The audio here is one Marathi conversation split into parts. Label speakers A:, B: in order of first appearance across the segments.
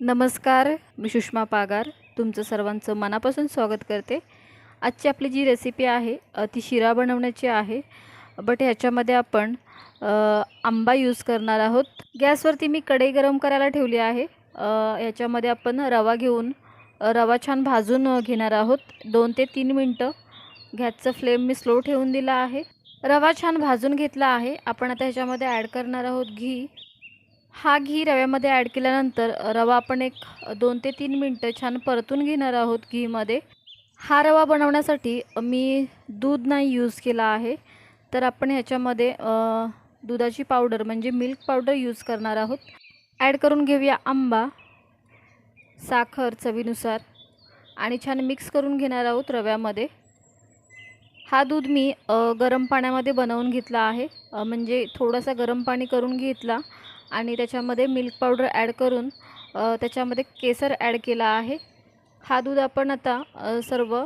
A: नमस्कार मी सुषमा पागार. तुमचं सर्वांचं मनापासून स्वागत करते. आजची आपली जी रेसिपी आहे ती शिरा बनवण्याची आहे. बट ह्याच्यामध्ये आपण आंबा यूज करणार आहोत. गॅसवरती मी कढई गरम करायला ठेवली आहे. ह्याच्यामध्ये आपण रवा घेऊन रवा छान भाजून घेणार आहोत. दोन ते तीन मिनटं. गॅसचं फ्लेम मी स्लो ठेवून दिला आहे. रवा छान भाजून घेतला आहे. आपण आता ह्याच्यामध्ये ॲड करणार आहोत घी. हा घी रव्यामध्ये ॲड केल्यानंतर रवा आपण एक दोन ते तीन मिनटं छान परतून घेणार आहोत घीमध्ये. हा रवा बनवण्यासाठी मी दूध नाही यूज केला आहे. तर आपण ह्याच्यामध्ये दुधाची पावडर म्हणजे मिल्क पावडर यूज करणार आहोत. ॲड करून घेऊया आंबा साखर चवीनुसार. आणि छान मिक्स करून घेणार आहोत रव्यामध्ये. हा दूध मी गरम पाण्यामध्ये बनवून घेतला आहे. म्हणजे थोडासा गरम पाणी करून घेतला. आणि त्याच्यामध्ये मिल्क पावडर ॲड करून त्याच्यामध्ये केसर ॲड केला आहे. हा दूध आपण आता सर्व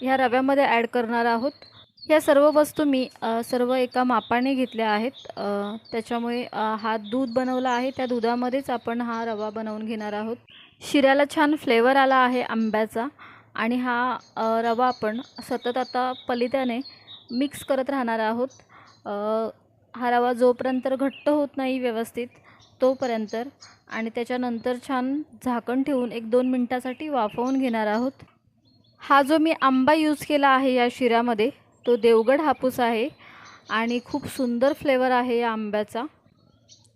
A: ह्या रव्यामध्ये ॲड करणार आहोत. ह्या सर्व वस्तू मी सर्व एका मापाने घेतल्या आहेत. त्याच्यामुळे हा दूध बनवला आहे. त्या दुधामध्येच आपण हा रवा बनवून घेणार आहोत. शिऱ्याला छान फ्लेवर आला आहे आंब्याचा आणि हा रवा आपण सतत आता पलित्याने मिक्स करत राहणार आहोत. हा रवा जोपर्यंत घट्ट होत नाही व्यवस्थित तोपर्यंत. आणि त्याच्यानंतर छान झाकण ठेवून एक दोन मिनटासाठी वाफवून घेणार आहोत. हा जो मी आंबा यूज केला आहे या शिऱ्यामध्ये तो देवगड हापूस आहे आणि खूप सुंदर फ्लेवर आहे या आंब्याचा.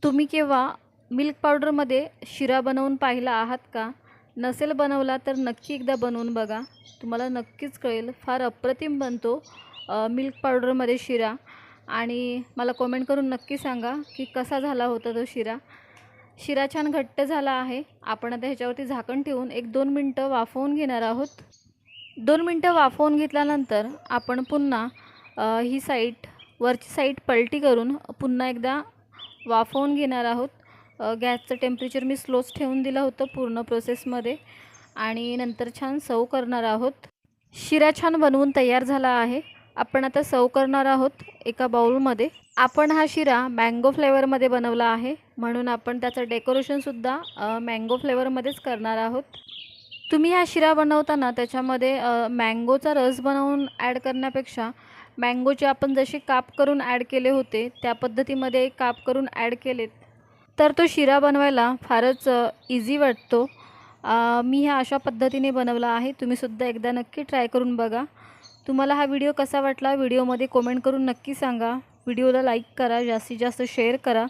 A: तुम्ही केव्हा मिल्क पावडरमध्ये शिरा बनवून पाहिला आहात का? नसेल बनवला तर नक्की एकदा बनवून बघा. तुम्हाला नक्कीच कळेल. फार अप्रतिम बनतो मिल्क पावडरमध्ये शिरा. आणि मला कॉमेंट करून नक्की सांगा की कसा झाला होता तो शिरा. शिरा छान घट्ट झाला आहे. आपण आता ह्याच्यावरती झाकण ठेवून एक दोन मिनटं वाफवून घेणार आहोत. दोन मिनटं वाफवून घेतल्यानंतर आपण पुन्हा ही साईट वरची साईट पलटी करून पुन्हा एकदा वाफवून घेणार आहोत. गॅसचं टेम्परेचर मी स्लोच ठेवून दिलं होतं पूर्ण प्रोसेसमध्ये आणि नंतर छान सव करणार आहोत. शिरा छान बनवून तयार झाला आहे. आपण आता सर्व करणार आहोत एका बाउलमध्ये. आपण हा शिरा मँगो फ्लेवरमध्ये बनवला आहे. म्हणून आपण त्याचं डेकोरेशनसुद्धा मँगो फ्लेवरमध्येच करणार आहोत. तुम्ही हा शिरा बनवताना त्याच्यामध्ये मँगोचा रस बनवून ॲड करण्यापेक्षा मँगोचे आपण जसे काप करून ॲड केले होते त्या पद्धतीमध्ये काप करून ॲड केलेत. तर तो शिरा बनवायला फारच इझी वाटतो. मी ह्या अशा पद्धतीने बनवला आहे. तुम्हीसुद्धा एकदा नक्की ट्राय करून बघा. तुम्हाला हा व्हिडिओ कसा वाटला व्हिडिओमध्ये कॉमेंट करून नक्की सांगा. व्हिडिओला लाईक करा जास्तीत जास्त शेअर करा.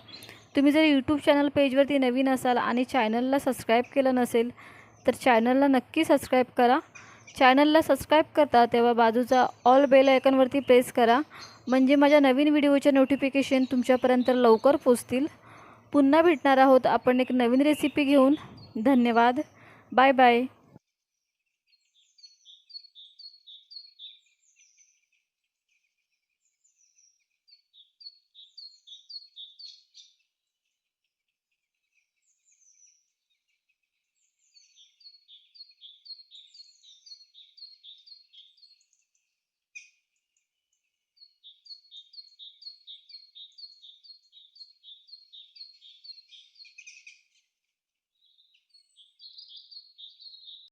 A: तुम्ही जर यूट्यूब चॅनल पेजवरती नवीन असाल आणि चॅनलला सबस्क्राईब केलं नसेल तर चॅनलला नक्की सबस्क्राईब करा. चॅनलला सबस्क्राईब करता तेव्हा बाजूचा ऑल बेल आयकनवरती प्रेस करा. म्हणजे माझ्या नवीन व्हिडिओचे नोटिफिकेशन तुमच्यापर्यंत लवकर पोचतील. पुन्हा भेटणार आहोत. आपण एक नवीन रेसिपी घेऊन. धन्यवाद. Bye bye